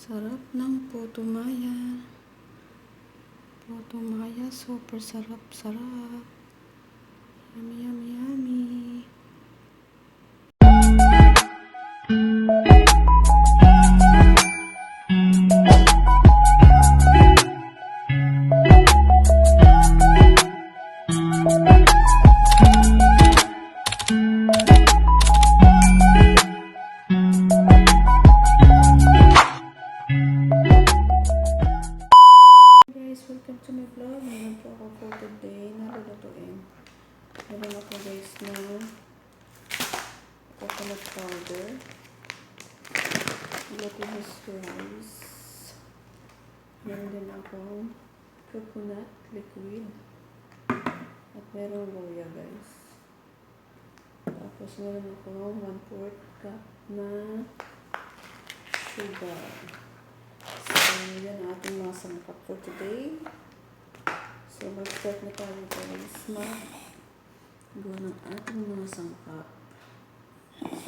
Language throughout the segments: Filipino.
Sarap ng puto maya. Puto maya, super sarap, sarap. Yummy, yummy, yummy. Coconut powder. Glutinous rice. Meron din akong coconut liquid. At meron luya guys. Tapos meron ako 1 4 cup na sugar. So, yan ang ating mga sangkap for today. So, mag-start na tayo guys. Mag-gawa ng ating mga sangkap.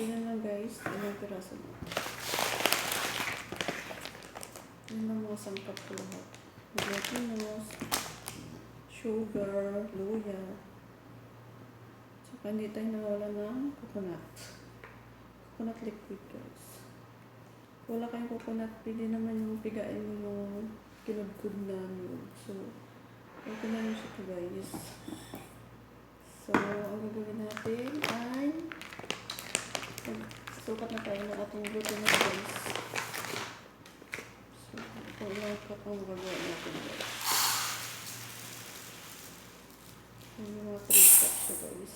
Yan lang guys. Ilang piraso na. Yan ang mga sangkap ko lahat. Glutinous, sugar, luya. Saka hindi tayo nawala ng coconut. Coconut liquid guys wala kayong coconut, pwede naman yung pigain mo yung kinudkud na yun. So, okay na yun siya guys. So, ang gagawin natin ay sukat na tayo ng ating gluten na guys. So, kung ilang cup ang gagawin natin guys. Yung mga 3 cups siya guys.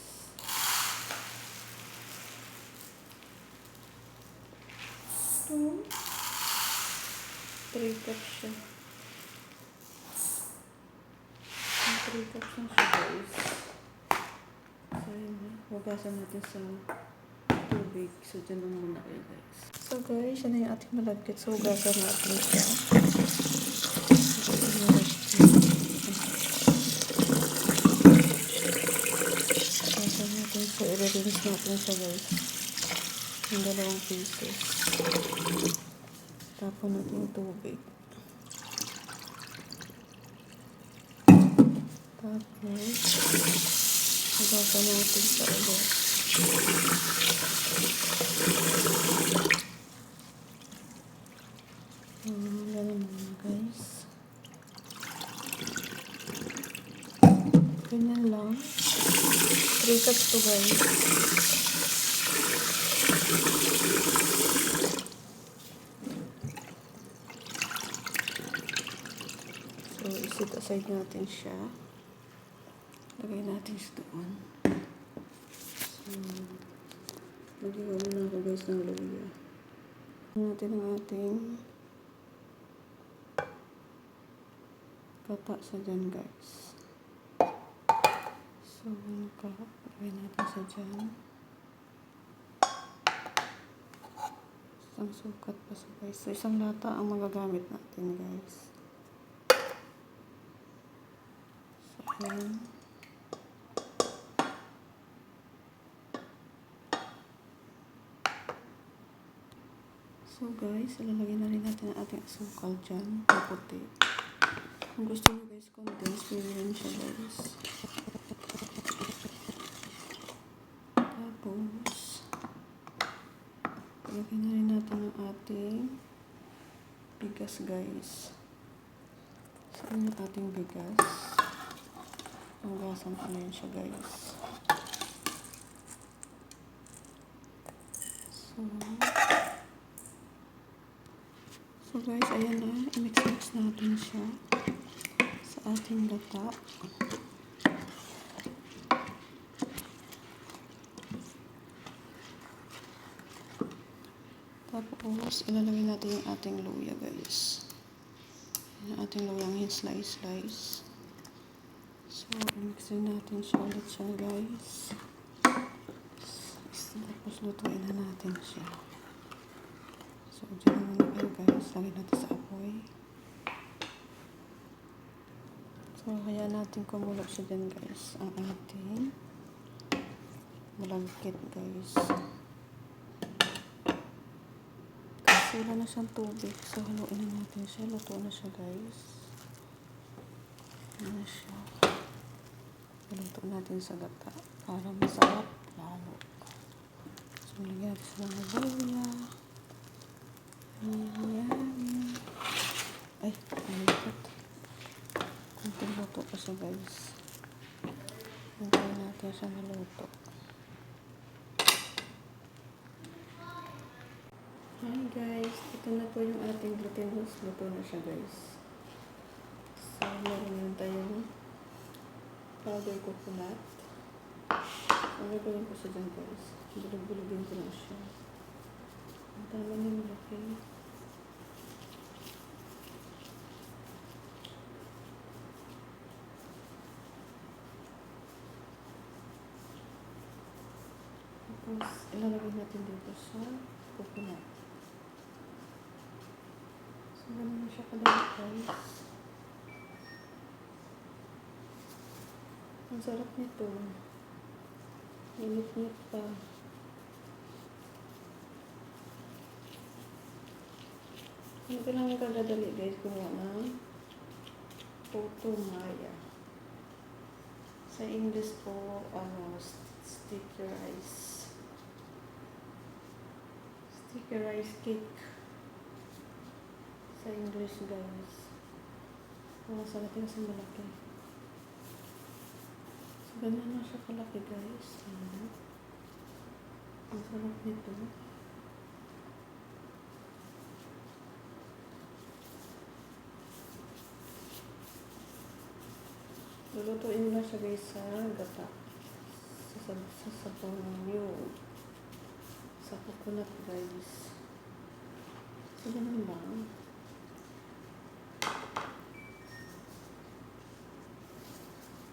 Three cups siya. Na siya guys. So yun. Hugasan natin sa tubig. So dyan lang muna kayo guys. So guys, yan na yung ating malagkit. So hugasan natin siya. Hugasan natin siya. I-rinse natin siya guys. Yung dalawang pieces. Tapon natin yung tubig. Tapos, hugasan natin sa ulit. Um, guys. Ganyan lang. 3 cups to guys. So, isit aside natin siya. Lagay natin siya doon. So, nagawa na ako guys ng luya. natin ang ating kata sa dyan guys. So, nakalagay natin sa dyan. Isang sukat pa sa guys. So, isang lata ang magagamit natin guys. So, ayan. So guys, ilalagay na rin natin ang ating asukal dyan. Na puti. Kung gusto nyo guys, condense, pwede rin siya guys. Tapos, ilagay na rin natin ang ating bigas guys. Saan yung ating bigas? Panggasan ko na yun siya guys. So, So guys, ayan na. I-mix-mix natin siya sa ating lata. Tapos, ilalagay natin yung ating luya guys. Yung ating luya yung slice-slice. So, i-mix din natin siya ulit siya guys. Tapos, lutuin na natin siya. So, dyan guys. Lagyan natin sa apoy. So, kaya natin kumulo siya dyan guys. Ang ating malagkit guys. Kasi wala na siyang tubig. So, haluin na natin siya. Luto na siya, guys. Ano siya. Luto natin sa gata para masarap lalo. So, lagyan natin siya ng luya. Ayan. Ay, malikot. Kunting luto pa siya, guys. Hintayin natin siya maluto. Hi guys, ito na po yung ating glutinous. Luto na siya guys. So, meron lang tayong powder coconut. So, gagawin ko siya dyan guys. Bulog-bulogin ko na siya. Ang tama na yung laki. Tapos, ilalagay natin dito sa coconut. So, ganun na siya kadami guys. Ang sarap nito. Init-init pa. Hindi lang kagadali guys kumuha ng Photo Maya. Sa English po, ano, st- sticker rice. Sticker rice cake. Sa English guys. Mga sa natin sa malaki. So, ganyan na siya kalaki guys. Ayan. Ang sarap nito. Lulutuin na siya guys sa gata. Sa, sa, sa sabaw ng niyog. Sa coconut guys. So, ganun lang.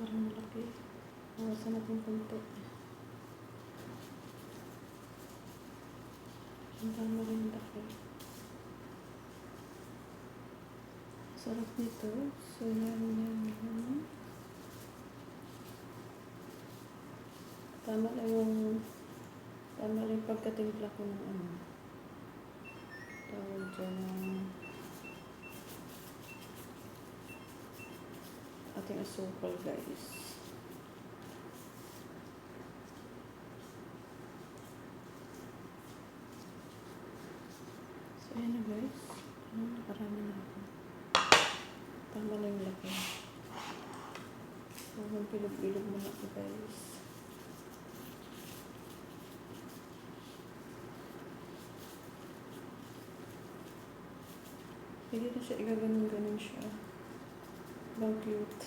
Parang malaki. Nawasan natin konti. Ang tama rin laki. Sarap nito. So, yan, yan, yan. Tama lang yung tama yung pagkatimpla ko ng ano. Tawag dyan ng ating asukal guys. So, ayan na guys. Ano, nakarami na ako. Tama lang laki. So, magbilog-bilog muna ako guys. Pwede na siya, igaganon-ganon siya. Bang cute.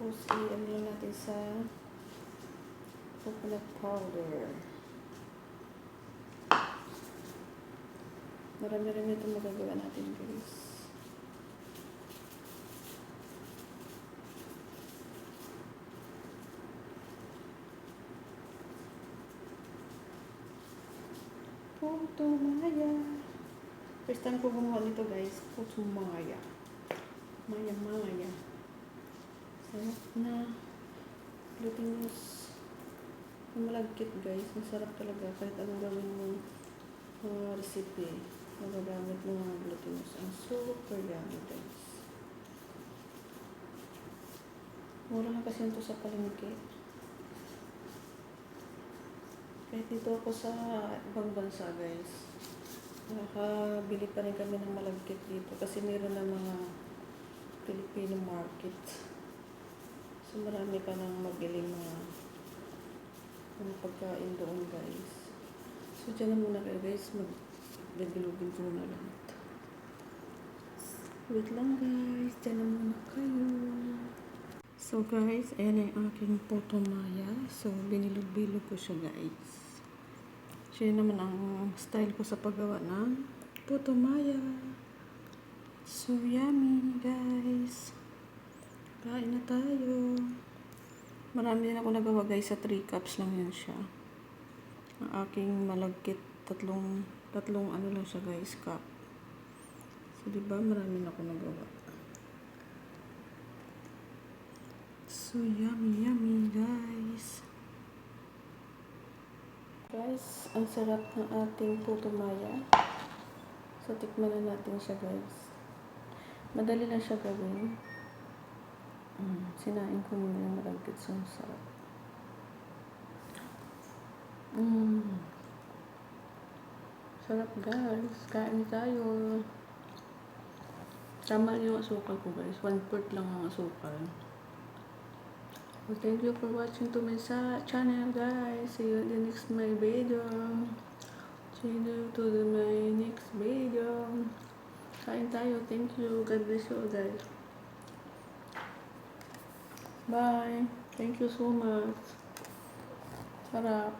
Tapos, i-ano lang natin sa coconut powder. Marami-rami itong magagawa natin, guys. Puto Maya. First time ko gumawa nito guys. Puto Maya. Maya Maya. Sarap na. Glutinous. Malagkit guys. Masarap talaga. Kahit anong gawin mo mga recipe. Magagamit mo mga glutinous. Ang super yummy guys. Mura na kasi ito sa palengke. Kahit dito ako sa ibang bansa guys, nakakabili pa rin kami ng malagkit dito kasi meron na mga Filipino market. So marami ka nang mabili mga mga pagkain doon guys. So dyan na muna kayo guys, magbibilugin ko muna lahat. Wait lang guys, dyan na muna kayo. So guys, ayan yung aking photo maya. So binilog-bilog ko siya guys. Siya naman ang style ko sa paggawa ng photo maya. So yummy guys. Kain na tayo. Marami din ako nagawa guys sa 3 cups lang yun siya. Ang aking malagkit tatlong tatlong ano lang siya guys cup. So di ba marami na ako nagawa. So yummy, yummy, guys. Guys, ang sarap ng ating puto maya. So, tikman na natin siya, guys. Madali lang siya gawin. Mm, sinain ko muna yung malagkit sa sarap. Mm. Sarap, guys. Kain tayo. Tama yung asukal ko, guys. One fourth lang ang asukal. Well, thank you for watching to my channel, guys. See you in the next my video. See you to the my next video. Kain tayo. Thank you. God bless you, guys. Bye. Thank you so much. Sarap.